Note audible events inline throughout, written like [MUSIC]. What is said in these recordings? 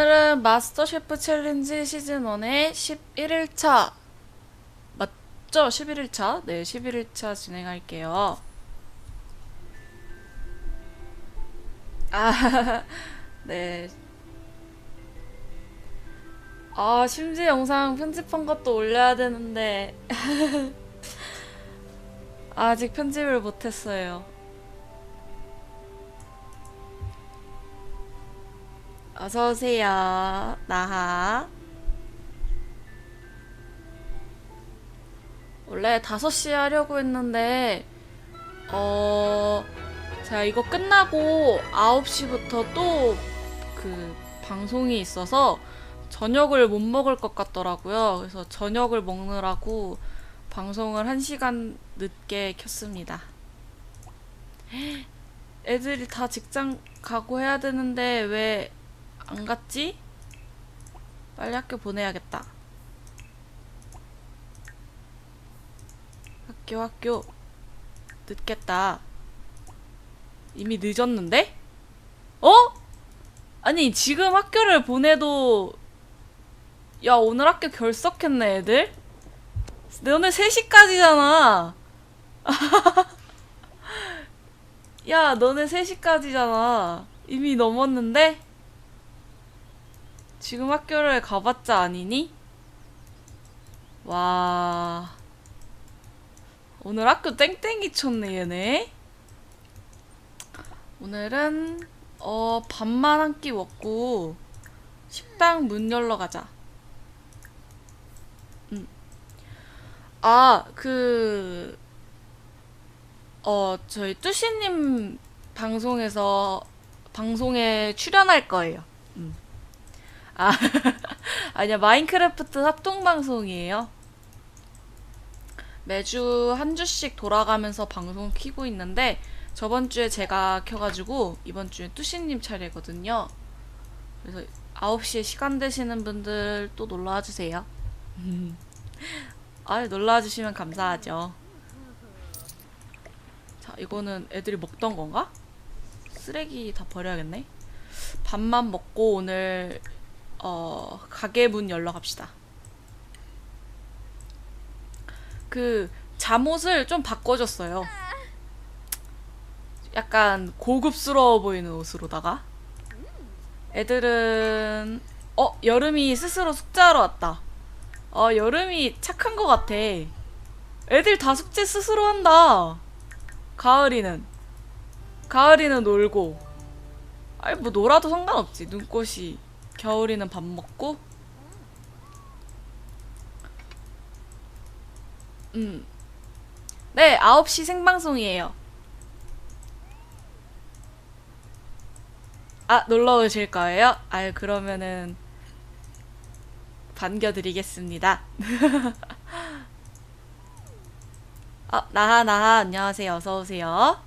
오늘은 마스터 셰프 챌린지 시즌 1의 11일차 맞죠? 11일차? 네, 11일차 진행할게요. 아, [LAUGHS] 네. 아, 심지 영상 편집한 것도 올려야 되는데 [LAUGHS] 아직 편집을 못했어요. 어서 오세요. 나하. 원래 5시에 하려고 했는데 어 제가 이거 끝나고 9시부터 또 그 방송이 있어서 저녁을 못 먹을 것 같더라고요. 그래서 저녁을 먹느라고 방송을 1시간 늦게 켰습니다. [GASPS] 애들이 다 직장 가고 해야 되는데 왜 안 갔지? 빨리 학교 보내야겠다. 학교 학교 늦겠다. 이미 늦었는데? 어? 아니 지금 학교를 보내도 야 오늘 학교 결석했네 애들? 너네 3시까지잖아. [LAUGHS] 야 너네 3시까지잖아. 이미 넘었는데? 지금 학교를 가봤자 아니니? 와. 오늘 학교 땡땡이 쳤네, 얘네. 오늘은, 어, 밥만 한 끼 먹고, 식당 문 열러 가자. 음. 아, 그, 어, 저희 뚜시님 방송에서, 방송에 출연할 거예요. 음. 아, [LAUGHS] 아니야, 마인크래프트 합동방송이에요. 매주 한 주씩 돌아가면서 방송 키고 있는데, 저번 주에 제가 켜가지고, 이번 주에 뚜시님 차례거든요. 그래서 9시에 시간 되시는 분들 또 놀러와 주세요. [LAUGHS] 아, 놀러와 주시면 감사하죠. 자, 이거는 애들이 먹던 건가? 쓰레기 다 버려야겠네. 밥만 먹고 오늘 어, 가게 문 열러 갑시다. 그 잠옷을 좀 바꿔줬어요. 약간 고급스러워 보이는 옷으로다가. 애들은 어 여름이 스스로 숙제하러 왔다. 어 여름이 착한 것 같아. 애들 다 숙제 스스로 한다. 가을이는 가을이는 놀고. 아니 뭐 놀아도 상관없지. 눈꽃이 겨울이는 밥 먹고 음. 네, 9시 생방송이에요. 아, 놀러 오실 거예요? 아유, 그러면은 반겨드리겠습니다. 아, [LAUGHS] 나하, 나하, 안녕하세요. 어서오세요.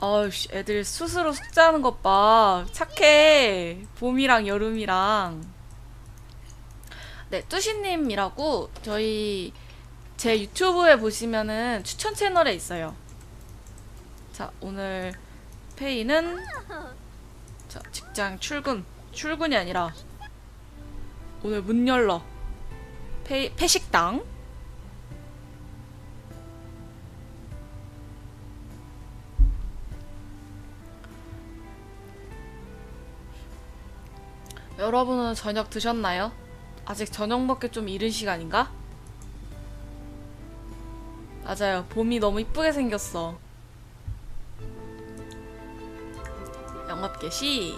어우씨, 애들 스스로 숙제하는 것 봐. 착해. 봄이랑 여름이랑. 네, 뚜시님이라고 저희 제 유튜브에 보시면은 추천 채널에 있어요. 자, 오늘 페이는 자, 직장 출근. 출근이 아니라 오늘 문 열러. 페이, 폐식당. 여러분은 저녁 드셨나요? 아직 저녁 먹기 좀 이른 시간인가? 맞아요. 봄이 너무 이쁘게 생겼어. 영업 개시.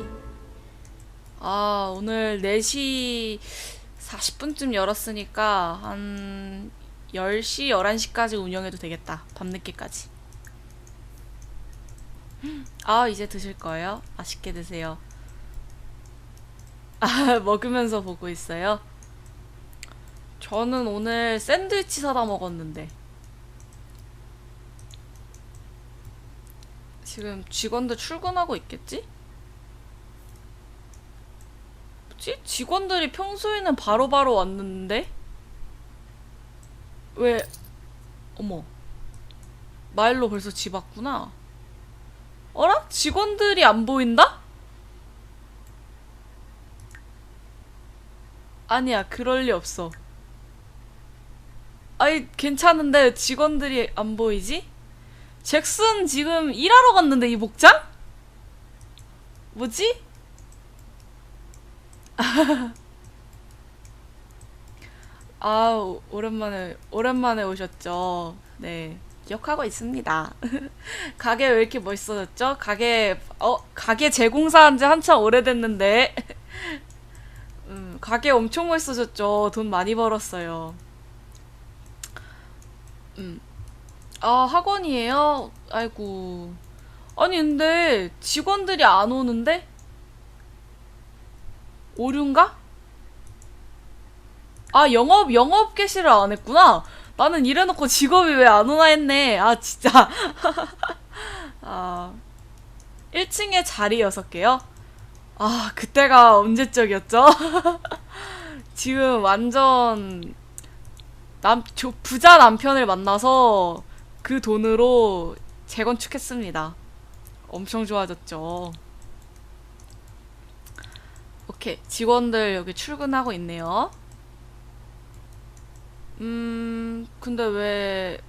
아, 오늘 4시 40분쯤 열었으니까 한 10시, 11시까지 운영해도 되겠다. 밤늦게까지. 아, 이제 드실 거예요? 맛있게 드세요. 아, [LAUGHS] 먹으면서 보고 있어요? 저는 오늘 샌드위치 사다 먹었는데. 지금 직원들 출근하고 있겠지? 뭐지? 직원들이 평소에는 바로바로 왔는데? 왜, 어머. 마일로 벌써 집 왔구나. 어라? 직원들이 안 보인다? 아니야, 그럴 리 없어. 아이, 괜찮은데 직원들이 안 보이지? 잭슨 지금 일하러 갔는데 이 목장? 뭐지? [LAUGHS] 아, 오- 오랜만에, 오랜만에 오셨죠. 네. 기억하고 있습니다. [LAUGHS] 가게 왜 이렇게 멋있어졌죠? 가게, 어, 가게 재공사한 지 한참 오래됐는데. 음, 가게 엄청 멋있어졌죠. 돈 많이 벌었어요. 음. 아, 학원이에요? 아이고. 아니, 근데 직원들이 안 오는데? 오류인가? 아, 영업, 영업 개시를 안 했구나. 나는 이래놓고 직업이 왜 안 오나 했네. 아, 진짜. [LAUGHS] 아, 1층에 자리 6개요? 아, 그때가 언제적이었죠? [LAUGHS] 지금 완전 남, 조, 부자 남편을 만나서 그 돈으로 재건축했습니다. 엄청 좋아졌죠. 오케이. 직원들 여기 출근하고 있네요. 음, 근데 왜,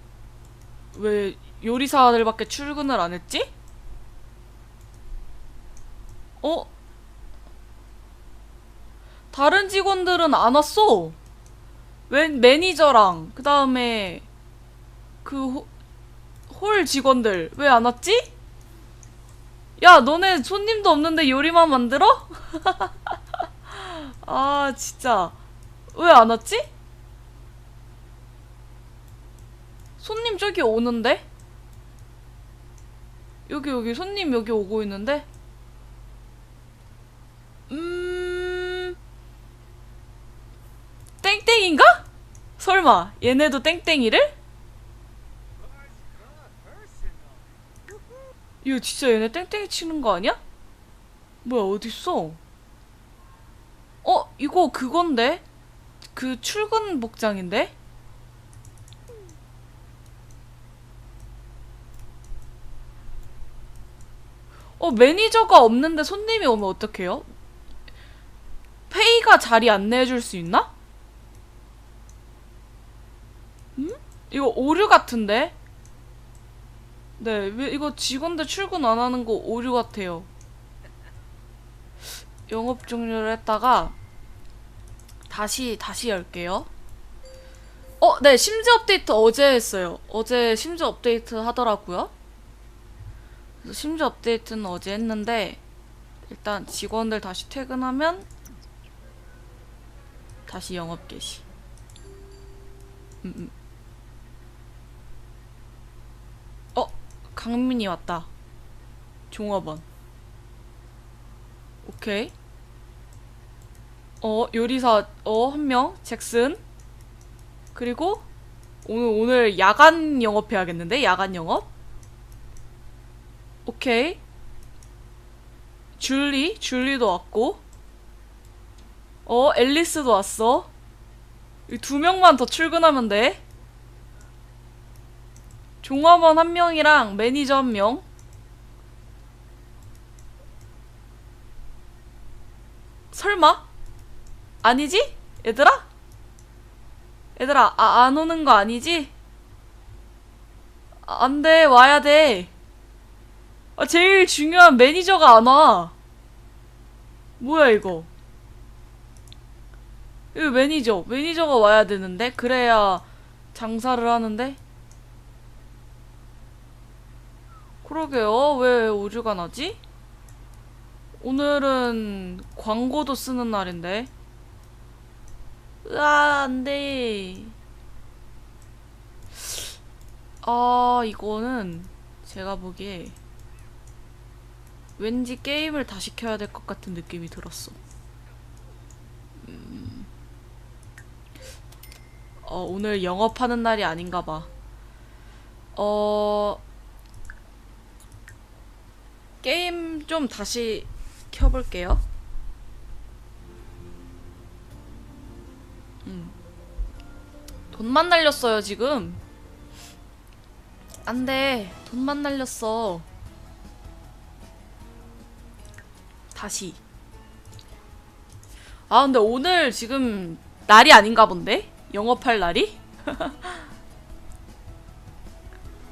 왜 요리사들밖에 출근을 안 했지? 어? 다른 직원들은 안 왔어. 웬 매니저랑, 그 다음에, 그, 호- 홀 직원들, 왜 안 왔지? 야, 너네 손님도 없는데 요리만 만들어? [LAUGHS] 아, 진짜. 왜 안 왔지? 손님 저기 오는데? 여기, 여기, 손님 여기 오고 있는데? 음, 땡땡인가? 설마, 얘네도 땡땡이를? 이거 진짜 얘네 땡땡이 치는 거 아니야? 뭐야, 어딨어? 어, 이거 그건데? 그 출근 복장인데? 어, 매니저가 없는데 손님이 오면 어떡해요? 페이가 자리 안내해줄 수 있나? 음? 이거 오류 같은데? 네, 왜 이거 직원들 출근 안 하는 거 오류 같아요. 영업 종료를 했다가 다시 다시 열게요. 어, 네, 심지 업데이트 어제 했어요. 어제 심지 업데이트 하더라고요. 그래서 심지 업데이트는 어제 했는데 일단 직원들 다시 퇴근하면 다시 영업 개시. 음, 음. 어, 강민이 왔다. 종업원. 오케이. 어, 요리사, 어, 한 명, 잭슨. 그리고, 오늘, 오늘 야간 영업 해야겠는데? 야간 영업? 오케이. 줄리, 줄리도 왔고. 어, 앨리스도 왔어. 이두 명만 더 출근하면 돼. 종업원 한 명이랑 매니저 한 명. 설마? 아니지? 얘들아? 얘들아, 아, 안 오는 거 아니지? 아, 안 돼, 와야 돼. 아, 제일 중요한 매니저가 안 와. 뭐야, 이거. 이거 매니저. 매니저가 와야 되는데? 그래야 장사를 하는데? 그러게요. 왜 오류가 나지? 오늘은 광고도 쓰는 날인데. 으아, 안 돼. 아, 이거는 제가 보기에 왠지 게임을 다시 켜야 될 것 같은 느낌이 들었어. 음. 어, 오늘 영업하는 날이 아닌가 봐. 어, 게임 좀 다시 켜볼게요. 음. 돈만 날렸어요, 지금. 안 돼. 돈만 날렸어. 다시. 아 근데 오늘 지금 날이 아닌가 본데? 영업할 날이? [LAUGHS]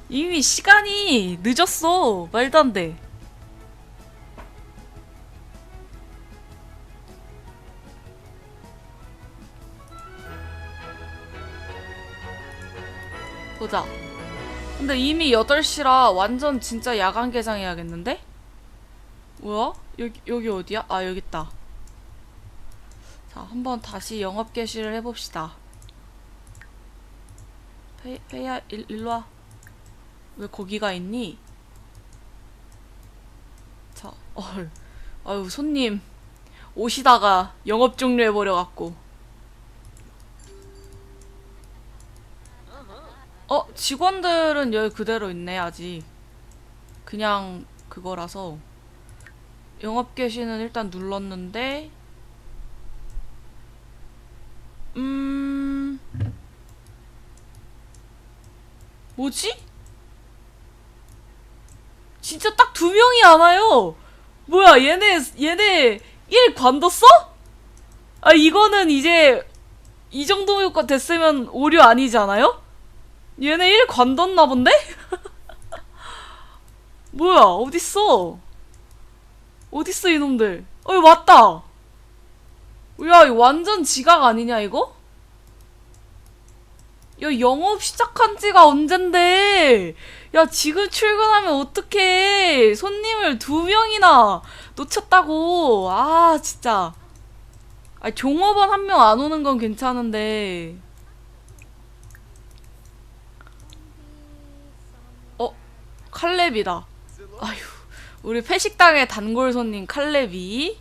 이미 시간이 늦었어. 말도 안 돼. 보자. 근데 이미 8시라 완전 진짜 야간 개장해야겠는데? 뭐야? 여기, 여기 어디야? 아, 여기 있다. 자, 한번 다시 영업 개시를 해봅시다. 페, 페야, 일, 일로 와. 왜 거기가 있니? 자, [LAUGHS] 어, 아유, 손님. 오시다가 영업 종료해버려갖고. 어, 직원들은 여기 그대로 있네, 아직. 그냥 그거라서. 영업 개시는 일단 눌렀는데, 음, 뭐지? 진짜 딱 두 명이 안 와요. 뭐야, 얘네, 얘네 일 관뒀어? 아, 이거는 이제 이 정도 효과 됐으면 오류 아니잖아요? 얘네 일 관뒀나 본데? [LAUGHS] 뭐야, 어딨어? 어딨어, 이놈들? 어, 여기 왔다! 야, 이거 완전 지각 아니냐, 이거? 야, 영업 시작한 지가 언젠데! 야, 지금 출근하면 어떡해! 손님을 두 명이나 놓쳤다고! 아, 진짜. 아, 종업원 한 명 안 오는 건 괜찮은데. 칼렙이다. 아휴, 우리 회식당의 단골 손님 칼렙이.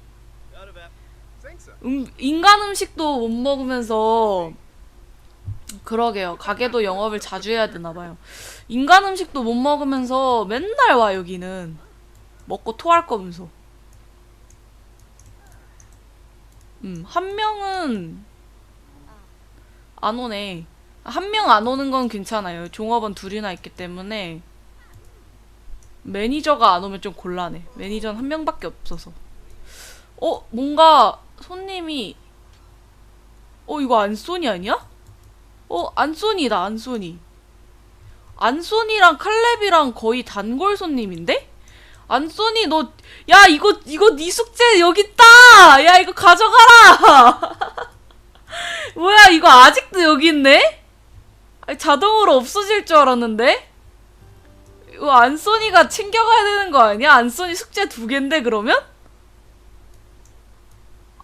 음, 인간 음식도 못 먹으면서 그러게요. 가게도 영업을 자주 해야 되나 봐요. 인간 음식도 못 먹으면서 맨날 와 여기는 먹고 토할 거면서. 음, 한 명은 안 오네. 한 명 안 오는 건 괜찮아요. 종업원 둘이나 있기 때문에 매니저가 안 오면 좀 곤란해. 매니저는 한 명밖에 없어서. 어, 뭔가 손님이 어 이거 안소니 아니야? 어 안소니다 안소니 안소니랑 칼렙이랑 거의 단골 손님인데? 안소니 너 야 이거 이거 네 숙제 여기 있다 야 이거 가져가라 [LAUGHS] 뭐야 이거 아직도 여기 있네? 자동으로 없어질 줄 알았는데 이거 안소니가 챙겨가야 되는 거 아니야? 안소니 숙제 두 갠데 그러면?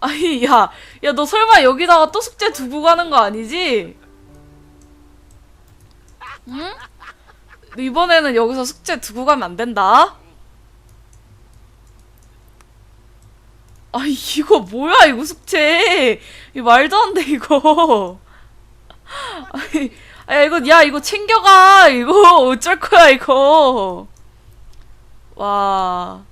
아니, 야, 야, 너 설마 여기다가 또 숙제 두고 가는 거 아니지? 응? 이번에는 여기서 숙제 두고 가면 안 된다. 아, 이거 뭐야, 이거 숙제. 이 말도 안 돼, 이거. [LAUGHS] 아니, 야, 이거, 야, 이거 챙겨가. 이거 [LAUGHS] 어쩔 거야, 이거. 와.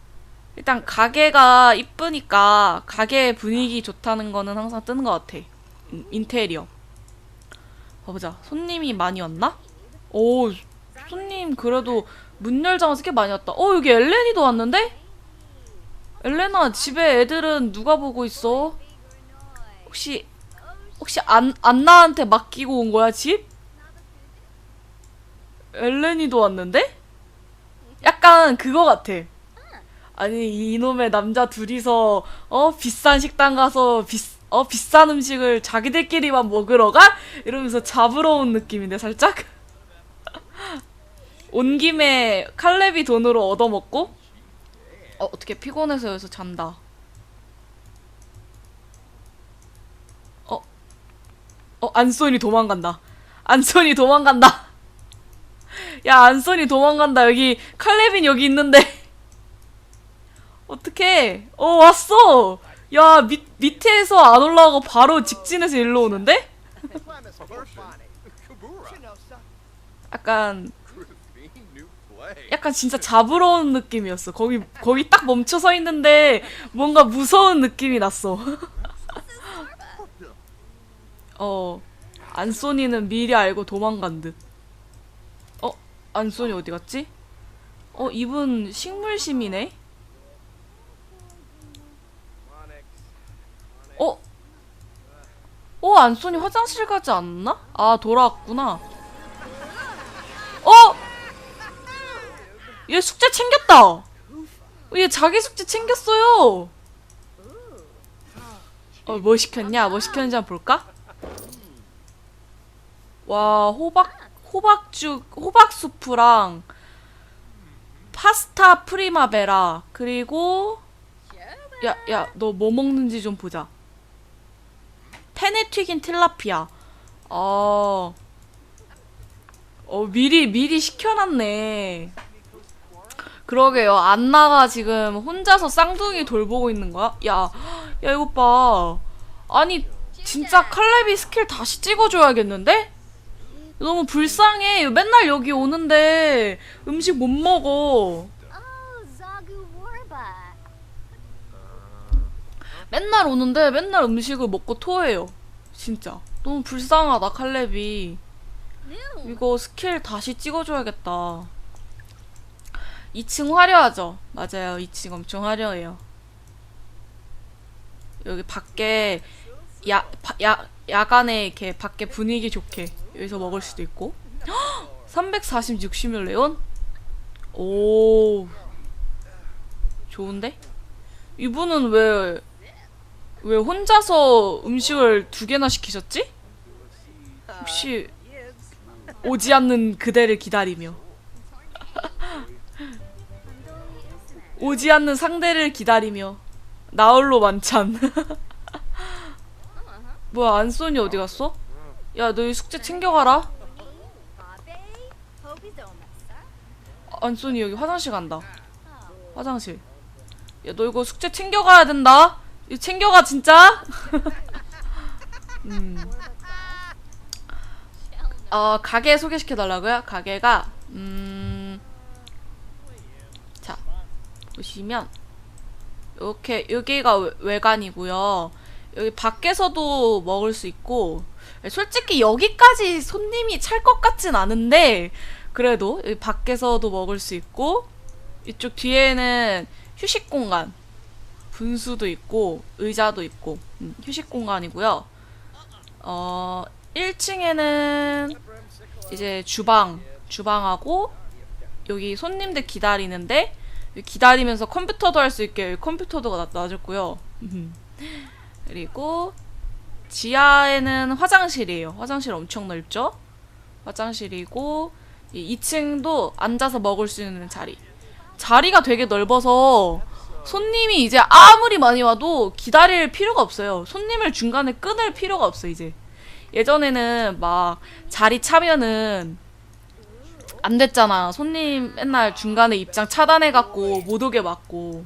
일단 가게가 이쁘니까 가게 분위기 좋다는 거는 항상 뜨는 것 같아. 음, 인테리어. 봐보자. 손님이 많이 왔나? 오, 손님 그래도 문 열자마자 꽤 많이 왔다. 어, 여기 엘렌이도 왔는데? 엘렌아, 집에 애들은 누가 보고 있어? 혹시, 혹시 안, 안나한테 맡기고 온 거야, 집? 엘렌이도 왔는데? 약간 그거 같아. 아니 이놈의 남자 둘이서 어 비싼 식당 가서 비, 어 비싼 음식을 자기들끼리만 먹으러 가? 이러면서 잡으러 온 느낌인데 살짝 [LAUGHS] 온 김에 칼렙이 돈으로 얻어먹고 어 어떻게 피곤해서 여기서 잔다 어? 어 안소니 도망간다 안소니 도망간다 [LAUGHS] 야 안소니 도망간다 여기 칼렙인 여기 있는데 [LAUGHS] 어떡해. 어, 왔어. 야, 밑, 밑에서 안 올라가고 바로 직진해서 일로 오는데? 약간, 약간 진짜 잡으러 온 느낌이었어. 거기, 거기 딱 멈춰 서 있는데 뭔가 무서운 느낌이 났어. [LAUGHS] 어, 안소니는 미리 알고 도망간 듯. 어, 안소니 어디 갔지? 어, 이분 식물심이네? 어? 어, 안소니 화장실 가지 않나? 아, 돌아왔구나. 어? 얘 숙제 챙겼다. 얘 자기 숙제 챙겼어요. 어, 뭐 시켰냐? 뭐 시켰는지 한번 볼까? 와, 호박, 호박죽, 호박 수프랑 파스타 프리마베라. 그리고, 야, 야, 너 뭐 먹는지 좀 보자. 팬에 튀긴 틸라피아. 어, 어, 미리, 미리 시켜놨네. 그러게요. 안나가 지금 혼자서 쌍둥이 돌보고 있는 거야? 야, 야, 이거 봐. 아니, 진짜 칼레비 스킬 다시 찍어줘야겠는데? 너무 불쌍해. 맨날 여기 오는데 음식 못 먹어. 맨날 오는데 맨날 음식을 먹고 토해요. 진짜. 너무 불쌍하다. New. 이거 스킬 다시 찍어줘야겠다. 2층 화려하죠? 맞아요. 2층 엄청 화려해요. 여기 밖에 야, 바- 야, 야간에 이렇게 밖에 분위기 좋게 여기서 먹을 수도 있고 340, 60일 레온? 오 좋은데? 이분은 왜, 왜 혼자서 음식을 두 개나 시키셨지? 혹시 오지 않는 그대를 기다리며 [LAUGHS] 오지 않는 상대를 기다리며 나홀로 만찬 [LAUGHS] 뭐야 안소니 어디 갔어? 야 너희 숙제 챙겨가라. 안소니 여기 화장실 간다 화장실 야 너 이거 숙제 챙겨가야 된다 이거 챙겨가 진짜 [LAUGHS] 음. 어, 가게 소개시켜 달라고요? 가게가 음. 자. 보시면 이렇게 여기가 외- 외관이고요. 여기 밖에서도 먹을 수 있고 솔직히 여기까지 손님이 찰 것 같진 않은데 그래도 밖에서도 먹을 수 있고 이쪽 뒤에는 휴식 공간 분수도 있고 의자도 있고 음, 휴식 공간이고요. 어 1층에는 이제 주방 주방하고 여기 손님들 기다리는데 기다리면서 컴퓨터도 할 수 있게 컴퓨터도 놔- 놔줬고요. [LAUGHS] 그리고 지하에는 화장실이에요. 화장실 엄청 넓죠? 화장실이고 이 2층도 앉아서 먹을 수 있는 자리. 자리가 되게 넓어서 손님이 이제 아무리 많이 와도 기다릴 필요가 없어요. 손님을 중간에 끊을 필요가 없어 이제. 예전에는 막 자리 차면은 안 됐잖아. 손님 맨날 중간에 입장 차단해갖고 못 오게 막고.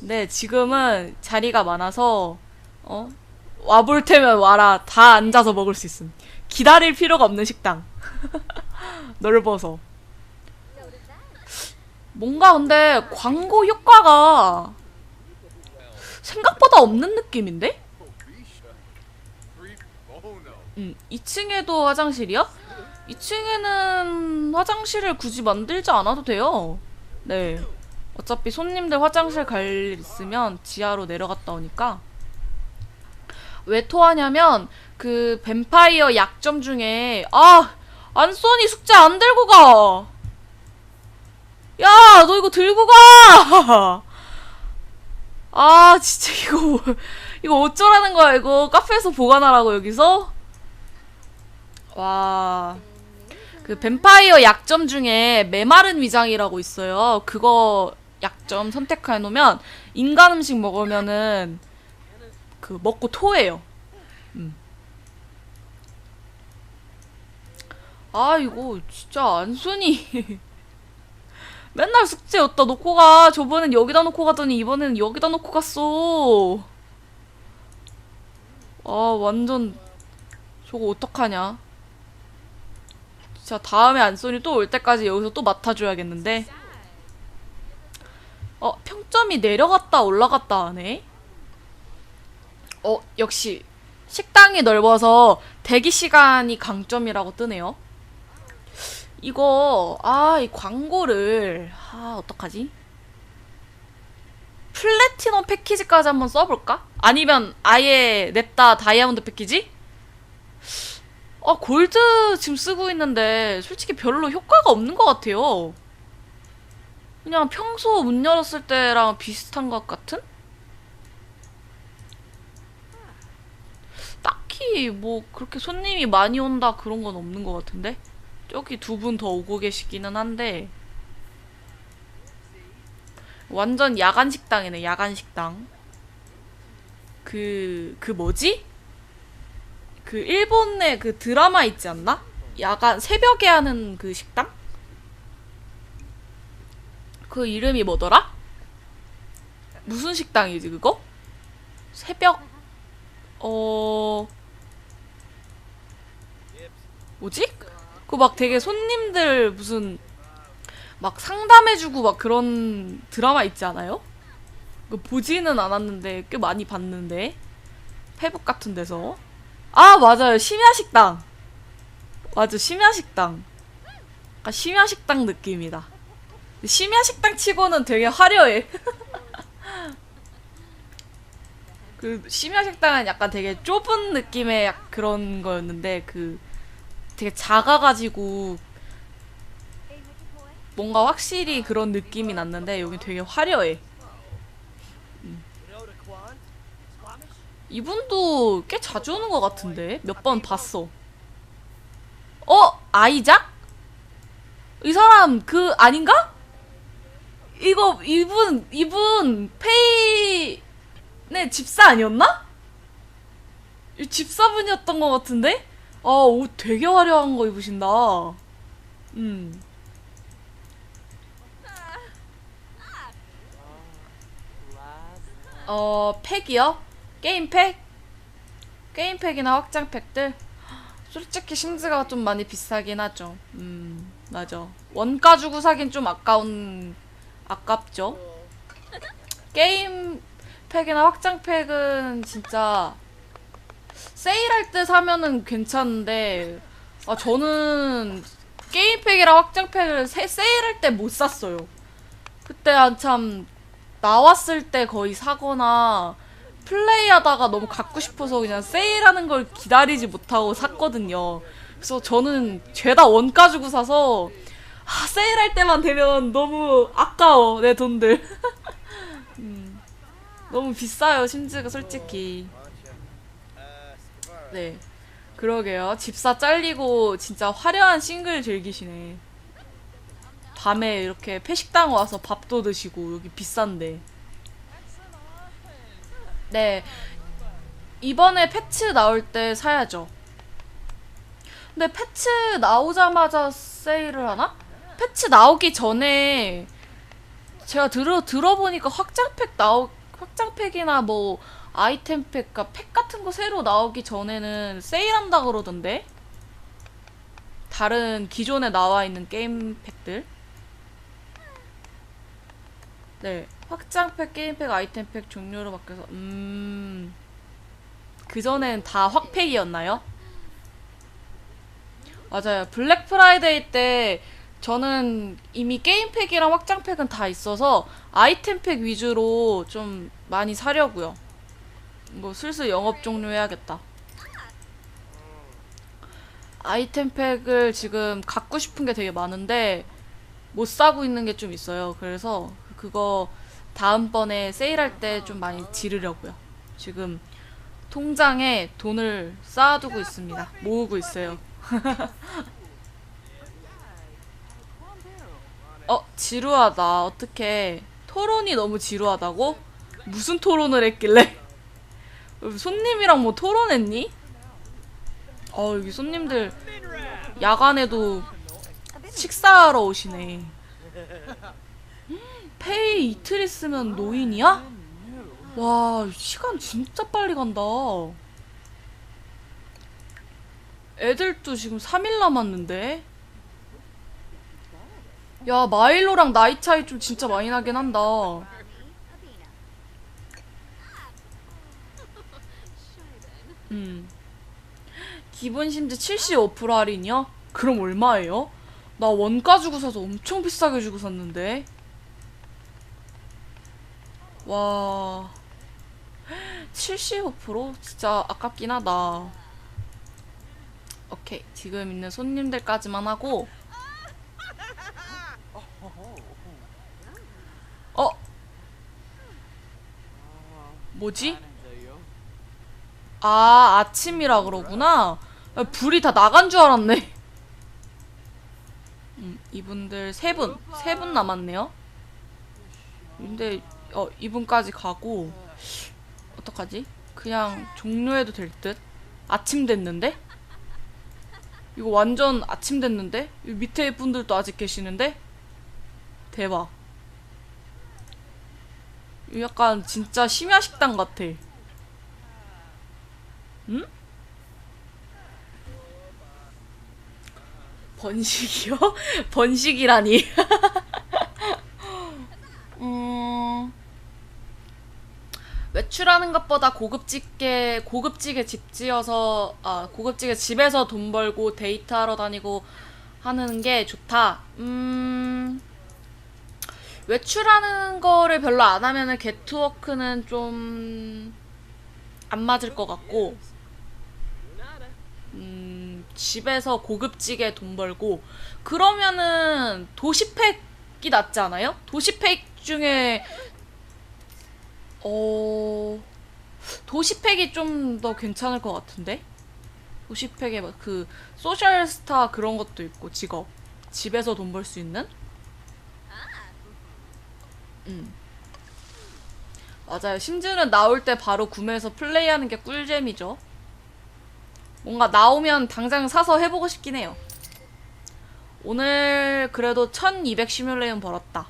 근데 지금은 자리가 많아서 어 와볼 테면 와라. 다 앉아서 먹을 수 있음. 기다릴 필요가 없는 식당. [LAUGHS] 넓어서. 뭔가 근데 광고 효과가 생각보다 없는 느낌인데? 음, 2층에도 화장실이요? 2층에는 화장실을 굳이 만들지 않아도 돼요. 네. 어차피 손님들 화장실 갈 일 있으면 지하로 내려갔다 오니까. 왜 토하냐면, 그, 뱀파이어 약점 중에, 아! 안소니 숙제 안 들고 가! 야! 너 이거 들고 가! [LAUGHS] 아, 진짜 이거, 뭐- 이거 어쩌라는 거야, 이거. 카페에서 보관하라고, 여기서? 와. 그 뱀파이어 약점 중에 메마른 위장이라고 있어요. 그거 약점 선택해 놓으면 인간 음식 먹으면은 그 먹고 토해요. 음. 아 이거 진짜 안순이 [LAUGHS] 맨날 숙제 어디다 놓고 가. 저번엔 여기다 놓고 가더니 이번에는 여기다 놓고 갔어. 아 완전 저거 어떡하냐. 진짜 다음에 안소니 또올 때까지 여기서 또 맡아줘야겠는데. 어, 평점이 내려갔다 올라갔다 하네. 어, 역시 식당이 넓어서 대기 시간이 강점이라고 뜨네요. 이거 아, 이 광고를 아, 어떡하지? 플래티넘 패키지까지 한번 써볼까? 아니면 아예 냅다 다이아몬드 패키지? 아, 골드 지금 쓰고 있는데 솔직히 별로 효과가 없는 것 같아요. 그냥 평소 문 열었을 때랑 비슷한 것 같은? 딱히 뭐 그렇게 손님이 많이 온다 그런 건 없는 것 같은데? 저기 두 분 더 오고 계시기는 한데 완전 야간 식당이네 야간 식당 그, 그 뭐지? 그 일본의 그 드라마 있지 않나? 야간 새벽에 하는 그 식당? 그 이름이 뭐더라? 무슨 식당이지 그거? 새벽 어 뭐지? 그 막 되게 손님들 무슨 막 상담해주고 막 그런 드라마 있지 않아요? 그 보지는 않았는데 꽤 많이 봤는데. 페북 같은 데서. 아 맞아요. 심야식당. 맞아 심야식당. 약간 심야식당 느낌이다. 심야식당 치고는 되게 화려해. [LAUGHS] 그 심야식당은 약간 되게 좁은 느낌의 약- 그런 거였는데 그 되게 작아가지고 뭔가 확실히 그런 느낌이 났는데 여기 되게 화려해 이분도 꽤 자주 오는 것 같은데 몇 번 봤어. 어 아이작? 이 사람 그 아닌가? 이거 이분 이분 페이 네 집사 아니었나? 이 집사분이었던 것 같은데? 아 옷 되게 화려한 거 입으신다. 음. 어 팩이요? 게임팩? 게임팩이나 확장팩들? 솔직히 심즈가 좀 많이 비싸긴 하죠. 음, 맞아. 원가 주고 사긴 좀 아까운, 아깝죠. 게임팩이나 확장팩은 진짜 세일할 때 사면은 괜찮은데, 아, 저는 게임팩이랑 확장팩을 세, 세일할 때 못 샀어요. 그때 한참 나왔을 때 거의 사거나 플레이하다가 너무 갖고 싶어서 그냥 세일하는 걸 기다리지 못하고 샀거든요. 그래서 저는 죄다 원가 주고 사서 아, 세일할 때만 되면 너무 아까워 내 돈들. [LAUGHS] 음, 너무 비싸요 심지가 솔직히. 네. 그러게요. 집사 잘리고 진짜 화려한 싱글 즐기시네. 밤에 이렇게 폐식당 와서 밥도 드시고 여기 비싼데. 네. 이번에 패치 나올 때 사야죠. 근데 패치 나오자마자 세일을 하나? 패치 나오기 전에 제가 들어 들어보니까 확장팩 나오 확장팩이나 뭐 아이템팩, 그러니까 팩 같은 거 새로 나오기 전에는 세일한다 그러던데. 다른 기존에 나와 있는 게임 팩들. 네. 확장팩, 게임팩, 아이템팩 종류로 바뀌어서 음. 그전엔 다 확팩이었나요? 맞아요. 블랙 프라이데이 때 저는 이미 게임팩이랑 확장팩은 다 있어서 아이템팩 위주로 좀 많이 사려고요. 뭐 슬슬 영업 종료해야겠다. 아이템팩을 지금 갖고 싶은 게 되게 많은데 못 사고 있는 게 좀 있어요. 그래서 그거 다음번에 세일할 때 좀 많이 지르려고요. 지금 통장에 돈을 쌓아두고 있습니다. 모으고 있어요. [LAUGHS] 어, 지루하다. 어떻게 토론이 너무 지루하다고? 무슨 토론을 했길래? 손님이랑 뭐 토론했니? 어, 여기 손님들 야간에도 식사하러 오시네. 페이 이틀 있으면 노인이야? 와, 시간 진짜 빨리 간다. 애들도 지금 3일 남았는데? 야, 마일로랑 나이 차이 좀 진짜 많이 나긴 한다. 음. 기본 심지 75% 할인이요? 그럼 얼마예요? 나 원가 주고 사서 엄청 비싸게 주고 샀는데. 와. 75% 진짜 아깝긴 하다. 오케이. 지금 있는 손님들까지만 하고. 어? 뭐지? 아, 아침이라 그러구나. 아, 불이 다 나간 줄 알았네. 음, 이분들 세 분, 세 분 남았네요. 근데 어 이분까지 가고 어떡하지? 그냥 종료해도 될 듯? 아침 됐는데? 이거 완전 아침 됐는데? 이 밑에 분들도 아직 계시는데? 대박. 약간 진짜 심야 식당 같아. 응? 번식이요? [LAUGHS] 번식이라니. [LAUGHS] 음... 외출하는 것보다 고급지게 고급지게 집 지어서 아 고급지게 집에서 돈 벌고 데이트하러 다니고 하는 게 좋다. 음 외출하는 거를 별로 안 하면은 게트워크는 좀 안 맞을 것 같고 음 집에서 고급지게 돈 벌고 그러면은 도시팩이 낫지 않아요? 도시팩 중에 어 도시팩이 좀 더 괜찮을 것 같은데? 도시팩에 막 그 소셜 스타 그런 것도 있고 직업. 집에서 돈 벌 수 있는? 음. 맞아요. 심지어는 나올 때 바로 구매해서 플레이하는 게 꿀잼이죠 뭔가 나오면 당장 사서 해보고 싶긴 해요 오늘 그래도 1200 시뮬레온 벌었다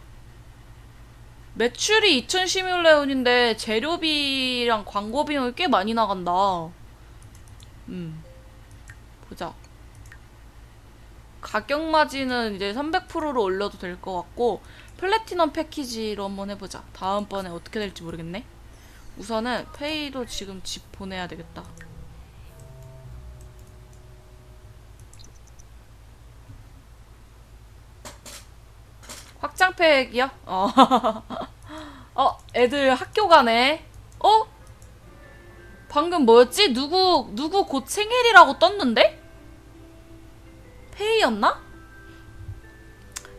매출이 2000 시뮬레온인데 재료비랑 광고 비용이 꽤 많이 나간다. 음. 보자. 가격 마진은 이제 300%로 올려도 될 것 같고 플래티넘 패키지로 한번 해보자. 다음번에 어떻게 될지 모르겠네. 우선은 페이도 지금 집 보내야 되겠다. 확장팩이요? 어. [LAUGHS] 어, 애들 학교 가네. 어? 방금 뭐였지? 누구, 누구 곧 생일이라고 떴는데? 페이였나?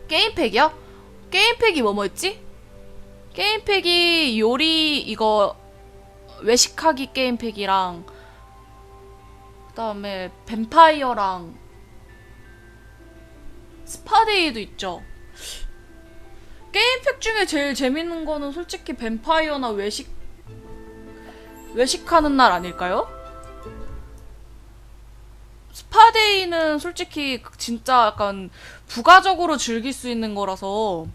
게임팩이요? 게임팩이 뭐뭐였지? 게임팩이 요리, 이거, 외식하기 게임팩이랑, 그 다음에 뱀파이어랑, 스파데이도 있죠. 게임팩 중에 제일 재밌는 거는 솔직히 뱀파이어나 외식 외식하는 날 아닐까요? 스파데이는 솔직히 진짜 약간 부가적으로 즐길 수 있는 거라서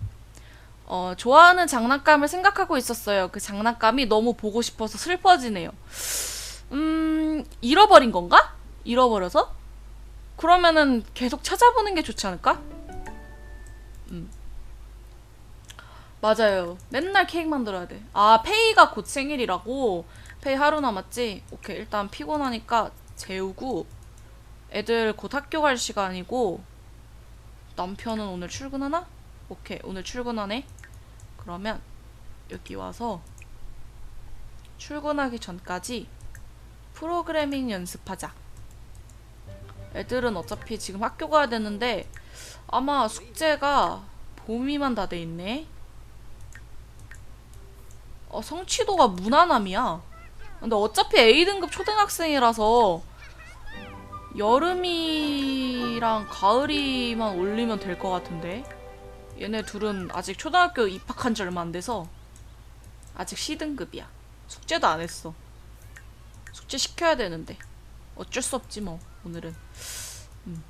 어, 좋아하는 장난감을 생각하고 있었어요. 그 장난감이 너무 보고 싶어서 슬퍼지네요. 음, 잃어버린 건가? 잃어버려서? 그러면은 계속 찾아보는 게 좋지 않을까? 맞아요. 맨날 케이크 만들어야 돼. 아, 페이가 곧 생일이라고? 페이 하루 남았지? 오케이, 일단 피곤하니까 재우고, 애들 곧 학교 갈 시간이고, 남편은 오늘 출근하나? 오케이, 오늘 출근하네? 그러면, 여기 와서, 출근하기 전까지, 프로그래밍 연습하자. 애들은 어차피 지금 학교 가야 되는데, 아마 숙제가 봄이만 다 돼 있네. 어, 성취도가 무난함이야. 근데 어차피 A등급 초등학생이라서 여름이랑 가을이만 올리면 될 것 같은데. 얘네 둘은 아직 초등학교 입학한 지 얼마 안 돼서 아직 C등급이야. 숙제도 안 했어. 숙제 시켜야 되는데. 어쩔 수 없지 뭐, 오늘은. 음.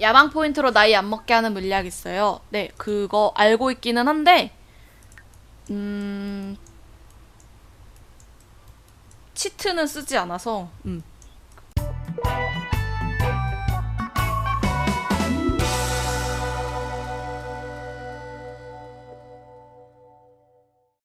야방 포인트로 나이 안 먹게 하는 물약 있어요. 네, 그거 알고 있기는 한데, 음, 치트는 쓰지 않아서, 음.